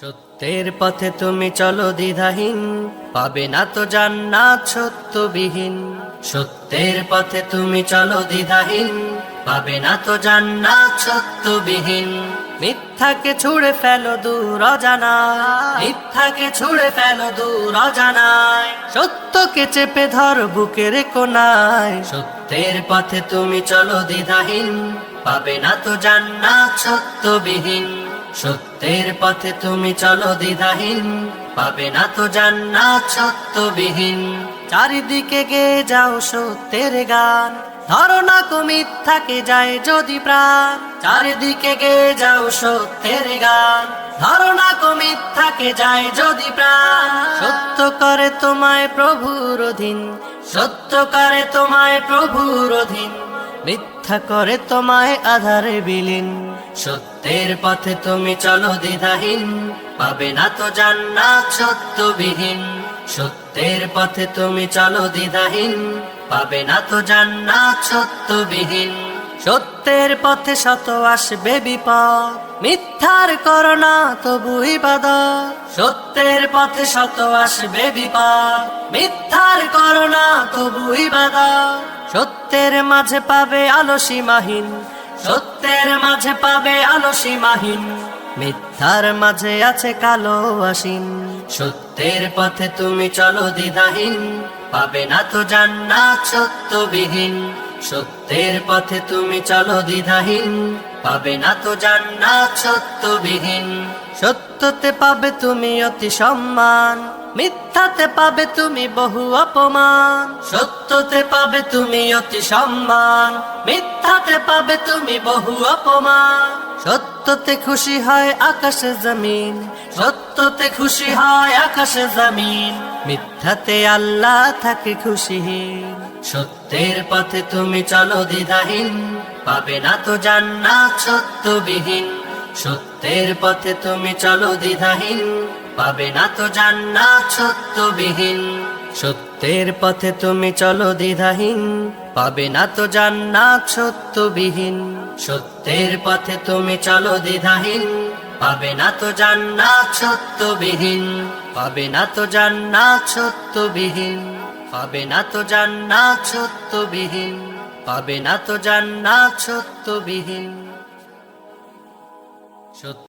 সত্যের পথে তুমি চলো দ্বিধাহীন, পাবে না তো জান্নাত সত্যবিহীন। সত্যের পথে তুমি চলো দ্বিধাহীন, পাবে না তো জান্নাত সত্যবিহীন। মিথ্যাকে ছুড়ে ফেলো দূর অজানায়, মিথ্যাকে ছুড়ে ফেলো দূর অজানায়। সত্যকে চেপে ধর বুকের কোনায়। সত্যের পথে তুমি চলো দ্বিধাহীন পাবে না তো জান্নাত সত্যের পথে তুমি চলো দ্বিধাহীন। পাবে না তো জান্নাত চারিদিকে গে যাও সত্যের গান। ধারণা কো মিথ্যাকে যায় যদি প্রাণ। চারিদিকে গে যাও সত্যের গান। ধারণা কো মিথ্যাকে যায় যদি প্রাণ। সত্য করে তোমায় প্রভুর অধীন। সত্য করে তোমায় প্রভুর অধীন। মিথ্যা করে তোমায় আধারে বিলীন। সত্যের পথে তুমি চলো দ্বিধাহীন, পাবে না তো জান্নাত সত্যবিহীন। সত্যের পথে তুমি চলো দ্বিধাহীন, পাবে না তো জান্নাত সত্যবিহীন। সত্যের পথে শত আসবে বিপদ, মিথ্যার করোনা তবু ইবাদত। সত্যের পথে শত আসবে বিপদ, মিথ্যার করোনা তবু ইবাদত। সত্যের মাঝে পাবে আলো সীমাহীন, সত্যের মাঝে পাবে আলো সীমাহীন। মিথ্যার মাঝে আছে কালো আসিন সত্যের পথে তুমি চলো দ্বিধাহীন, পাবে না তো জান্নাত সত্যবিহীন। সত্যের পথে তুমি চলো দ্বিধাহীন। পাবে না তো জান্নাত সত্যবিহীন। সত্যতে পাবে তুমি অতি সম্মান। মিথ্যাতে পাবে তুমি বহু অপমান। সত্যতে পাবে তুমি অতি সম্মান। মিথ্যাতে পাবে তুমি বহু অপমান। সত্যতে খুশি হয় আকাশে জমিন। সত্যতে খুশি হয় আকাশে জমিন। মিথ্যাতে আল্লাহ থাকে খুশিহীন। সত্যের পথে তুমি চলো দ্বিধাহীন। পাবে না তো জান্নাত সত্যবিহীন। সত্যের পথে তুমি চলো দ্বিধাহীন। পাবে না তো জান্নাত সত্যবিহীন। সত্যের পথে তুমি চলো দ্বিধাহীন, পাবে না তো জান্নাত সত্যবিহীন। সত্যের পথে তুমি চলো দ্বিধাহীন, পাবে না তো জান্নাত সত্যবিহীন। পাবে না তো জান্নাত সত্যবিহীন, পাবে না তো জান্নাত সত্যবিহীন। পাবে না তো জান্নাত সত্যবিহীন। সত্য